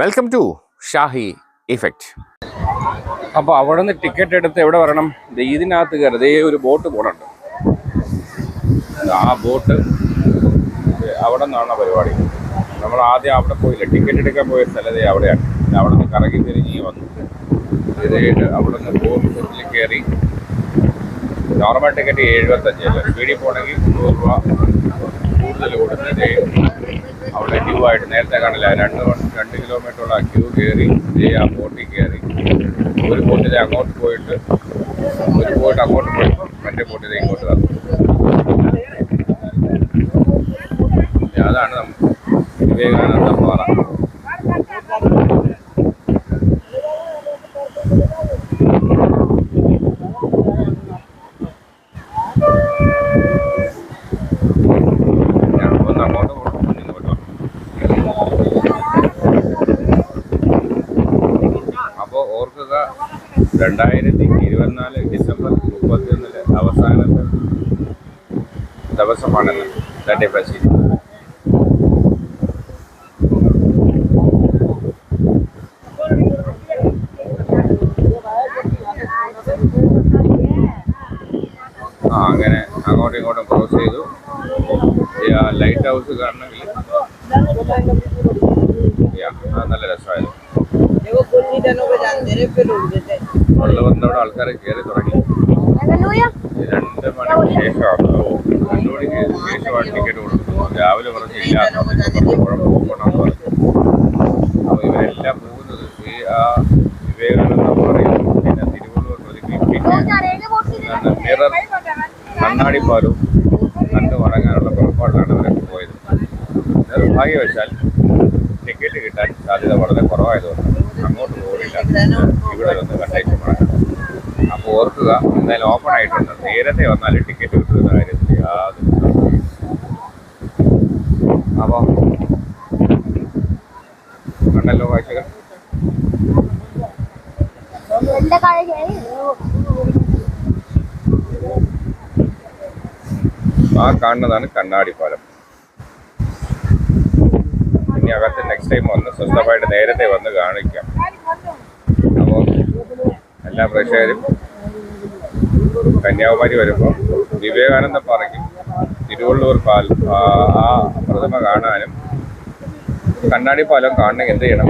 Welcome to Shahi effect അപ്പോൾ അവിടെ നിന്ന് ടിക്കറ്റ് എടുത്ത് എവിടെ വരണം? ഇതിനകത്ത് കയറി. ദേ ഒരു ബോട്ട് പോണുണ്ട്. ആ ബോട്ട് അവിടെ നിന്നാണ് പരിപാടി. നമ്മൾ ആദ്യം അവിടെ പോയില്ല. ടിക്കറ്റ് എടുക്കാൻ പോയ സ്ഥലതേ അവിടെയാണ്. അവിടെ നിന്ന് കറങ്ങി തിരിഞ്ഞ് വന്നു. ഇതായിട്ട് അവിടെ നിന്ന് ബോട്ടിൽ കയറി. നോർമൽ ടിക്കറ്റ് എഴുപത്തഞ്ച് സ്പീഡിൽ പോകണമെങ്കിൽ മുന്നൂറ് രൂപ കൂടുതൽ കൊടുത്ത് ദേ അവിടെ ക്യൂ ആയിട്ട് നേരത്തെ കാണില്ല രണ്ട് രണ്ട് കിലോമീറ്ററുള്ള ക്യൂ കയറി ചെയ്യാം ബോട്ടിൽ കയറി ഒരു ബോട്ടിൽ അങ്ങോട്ട് പോയിട്ട് ഒരു ബോട്ട് അങ്ങോട്ട് പോയപ്പോൾ മറ്റേ ബോട്ടിൽ ഇങ്ങോട്ട് വന്നു അതാണ് നമുക്ക് വിവേകാനന്ദ പാറ ഞാൻ ഒന്ന് അങ്ങോട്ട് പോകും ഇങ്ങോട്ട് വന്നു അപ്പോൾ ഓർക്കുക രണ്ടായിരത്തി ഇരുപത്തിനാല് ഡിസംബർ മുപ്പത്തിയൊന്നിലെ അവസാനത്തെ ദിവസമാണെന്ന് തന്റെ ആ അങ്ങനെ അങ്ങോട്ടും ഇങ്ങോട്ടും ക്രോസ് ചെയ്തു. ലൈറ്റ് ഹൗസ് കാണണമെങ്കിൽ നല്ല രസമായിരുന്നു. അഞ്ചനൊക്കെ അഞ്ചരൊക്കെ ഉള്ളിട്ട് വെള്ളം വന്നവിടെ ആൾക്കാരെ കയറി തുടങ്ങി. രണ്ട് മണിക്ക് ശേഷമാണ് രണ്ടു മണിക്ക് ശേഷമാണ് ടിക്കറ്റ് കൊടുക്കുന്നത് രാവിലെ പറഞ്ഞില്ല പോകണം അപ്പോൾ ഇവരെല്ലാം പോകുന്നത് ഈ ആ വിവേകാനന്ദ പറയും പിന്നെ തിരുവള്ളൂർ പ്രതിക്കും പിന്നെ മിറർ കണ്ണാടിപ്പാലും കണ്ടു മടങ്ങാനുള്ള പുറപ്പാടിലാണ് അവരൊക്കെ പോയത്. നിർഭാഗ്യവശാൽ ടിക്കറ്റ് കിട്ടാൻ സാധ്യത വളരെ കുറവായതുകൊണ്ടാണ്. അപ്പോൾ ഓർക്കുക എന്തായാലും ഓപ്പൺ ആയിട്ടുണ്ട്. നേരത്തെ വന്നാൽ ടിക്കറ്റ് കിട്ടുന്ന കാര്യത്തിൽ. അപ്പോൾ കണ്ടല്ലോ കാഴ്ചകൾ ആ കാണുന്നതാണ് കണ്ണാടി പാലം. ഇനി അകത്ത് നെക്സ്റ്റ് ടൈം വന്ന് സ്വന്തമായിട്ട് നേരത്തെ വന്ന് കാണിക്കാം. എല്ലാ പ്രേക്ഷകരും കന്യാകുമാരി വരുമ്പോൾ വിവേകാനന്ദ പാറയ്ക്കും തിരുവള്ളൂർ പാൽ ആ പ്രതിമ കാണാനും കണ്ണാടി പാലം കാണണമെങ്കിൽ എന്ത് ചെയ്യണം?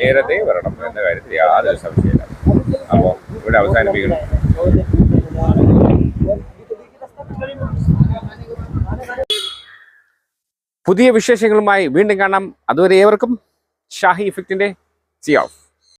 നേരത്തെ വരണം എന്ന കാര്യത്തിൽ യാതൊരു സംശയമില്ല. അപ്പോൾ ഇവിടെ അവസാനിപ്പിക്കണം പുതിയ വിശേഷങ്ങളുമായി വീണ്ടും കാണാം. അതുവരെ ഏവർക്കും ഷാഹി ഇഫക്റ്റിന്റെ സി ഓഫ്.